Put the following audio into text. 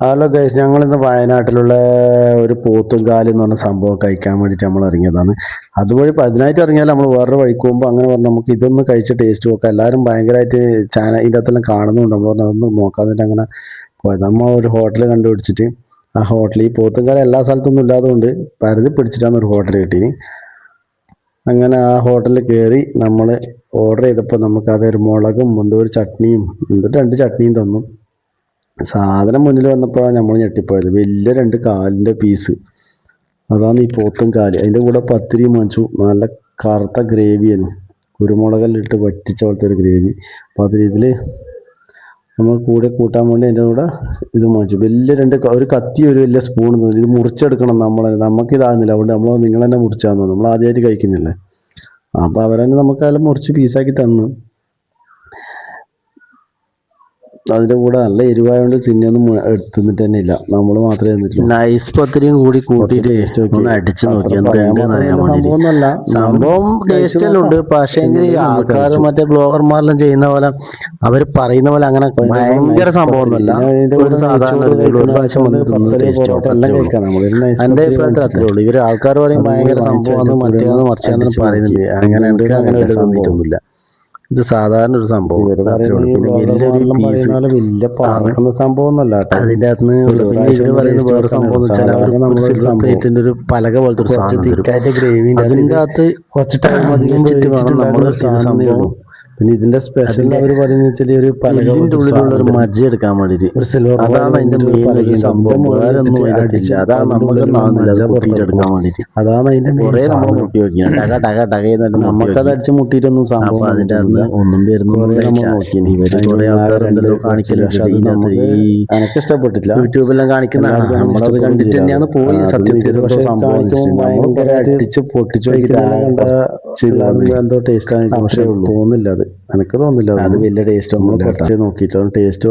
Hello guys ഞങ്ങളിന്ന് വയനാട്ടിലുള്ള ഒരു പോത്തുംകാൽ എന്ന് പറഞ്ഞ സംഭവം കഴിക്കാൻ വേണ്ടിയിട്ട് നമ്മൾ ഇറങ്ങിയതാണ്. അതുവഴി അതിനായിട്ട് ഇറങ്ങിയാൽ നമ്മൾ വേറൊരു വഴിക്ക് പോകുമ്പോൾ അങ്ങനെ പറഞ്ഞു നമുക്ക് ഇതൊന്ന് കഴിച്ച് ടേസ്റ്റ് നോക്കാം. എല്ലാവരും ഭയങ്കരമായിട്ട് ചാന ഇതിന്റെ അകത്തെല്ലാം കാണുന്നുണ്ട്. നമ്മൾ പറഞ്ഞു അതൊന്ന് നോക്കാന്നിട്ട് അങ്ങനെ പോയത്. നമ്മൾ ഒരു ഹോട്ടൽ കണ്ടുപിടിച്ചിട്ട് ആ ഹോട്ടലിൽ ഈ പോത്തുംകാല എല്ലാ സ്ഥലത്തൊന്നും ഇല്ലാത്തതുകൊണ്ട് പരിധി പിടിച്ചിട്ടാണ് ഒരു ഹോട്ടൽ കിട്ടിയത്. അങ്ങനെ ആ ഹോട്ടലിൽ കയറി നമ്മൾ ഓർഡർ ചെയ്തപ്പോൾ നമുക്ക് അതൊരു മുളകും എന്തോ ഒരു ചട്നിയും എന്തോ രണ്ട് ചട്നിയും തന്നു. സാധനം മുന്നിൽ വന്നപ്പോഴാണ് നമ്മൾ ഞെട്ടിപ്പോയത്. വലിയ രണ്ട് കാലിന്റെ പീസ് അതാണ് ഈ പോത്തും കാൽ. അതിന്റെ കൂടെ പത്തിരി മേടിച്ചു. നല്ല കറുത്ത ഗ്രേവിയാണ് കുരുമുളകെല്ലാം ഇട്ട് വറ്റിച്ച പോലത്തെ ഒരു ഗ്രേവി അപ്പോൾ അതിൽ ഇതിൽ നമ്മൾ കൂടെ കൂട്ടാൻ വേണ്ടി അതിന്റെ കൂടെ ഇത് മേടിച്ചു. വലിയ രണ്ട് ഒരു കത്തി ഒരു വലിയ സ്പൂൺ ഇത് മുറിച്ചെടുക്കണം നമ്മൾ നമുക്കിതാകുന്നില്ല അതുകൊണ്ട് നമ്മൾ നിങ്ങൾ തന്നെ മുറിച്ചാന്ന് നമ്മൾ ആദ്യമായിട്ട് കഴിക്കുന്നില്ലേ? അപ്പോൾ അവരെന്നെ നമുക്ക് അതെല്ലാം മുറിച്ച് പീസാക്കി തന്നു. അതിന്റെ കൂടെ നല്ല എരിവായോണ്ട് ചിന്നൊന്നും എടുത്തിട്ട് തന്നെ ഇല്ല നമ്മൾ മാത്രമേ എന്നിട്ടുള്ളൂ നൈസ് പത്തിരിയും കൂടി കൂട്ടിയിട്ട് ഒന്ന് അടിച്ചു നോക്കിയാൽ. സംഭവം ടേസ്റ്റ് എല്ലാം ഉണ്ട്. പക്ഷേ ആൾക്കാർ മറ്റേ ബ്ലോഗർമാരെല്ലാം ചെയ്യുന്ന പോലെ അവർ പറയുന്ന പോലെ അങ്ങനെ ഭയങ്കര സംഭവമൊന്നുമല്ല ഒരു സാധാരണ ഒരു പ്രാവശ്യം എന്റെ അഭിപ്രായത്തിൽ അത്രേ ഉള്ളൂ. ഇവർ ആൾക്കാർ പറയും ഭയങ്കര സംഭവം സംഭവമാണ് മറ്റേന്ന് മറിച്ചാന്ന് പറയുന്നുണ്ട് അങ്ങനെ അങ്ങനെ ഒരു. തോന്നിയിട്ടൊന്നുമില്ല ഇത് സാധാരണ ഒരു സംഭവം. വലിയൊരു പറക്കുന്ന സംഭവമൊന്നുമല്ല അതിന്റെ അകത്ത് ഒരു വേറെ സംഭവം സംഭവം. പ്ലേറ്റിന്റെ പലക പോലത്തെ ഒരു ഗ്രേവിന്റെ അതിന്റെ അകത്ത് കുറച്ച് ടൈം അധികം വെച്ചിട്ട് വേണം സംഭവം പിന്നെ ഇതിന്റെ സ്പെഷ്യൽ അവർ പറഞ്ഞു വെച്ചാൽ ഒരു ഉള്ളിലുള്ള ഒരു മജ്ജ എടുക്കാൻ വേണ്ടിട്ട് ഒരു സിൽവർ അതാണ് അതിന്റെ മെയിൻ സംഭവം വേറെ ഒന്നും അതാണ് നമുക്ക് വേണ്ടിയിട്ട്. അതാണ് അതിന്റെ കുറെ നമ്മൾ. മുട്ടി ടക ടക ടക എന്നിട്ട് നമുക്കത് അടിച്ച് മുട്ടിയിട്ടൊന്നും സംഭവം അതിന്റെ. ഒന്നും നമ്മൾ നോക്കി. ഇവർ കുറെ ആൾക്കാർ എന്തെല്ലോ കാണിക്കലുണ്ട് നമുക്ക് ഇതിനകത്ത് ഈ എനക്ക് ഇഷ്ടപ്പെട്ടില്ല. യൂട്യൂബിലെല്ലാം കാണിക്കുന്ന നമ്മളത് കണ്ടിട്ട്. തന്നെയാണ് പോയി സത്യത്തിൽ പക്ഷേ സംഭവം അടിച്ച് പൊട്ടിച്ചു എന്തോ ടേസ്റ്റ് ആണ് പക്ഷേ തോന്നില്ല അത്. എനിക്ക് തോന്നില്ല അത് വലിയ ടേസ്റ്റ് നമ്മൾ ഒന്നും കുറച്ച് നോക്കിയിട്ടാണ് ടേസ്റ്റ്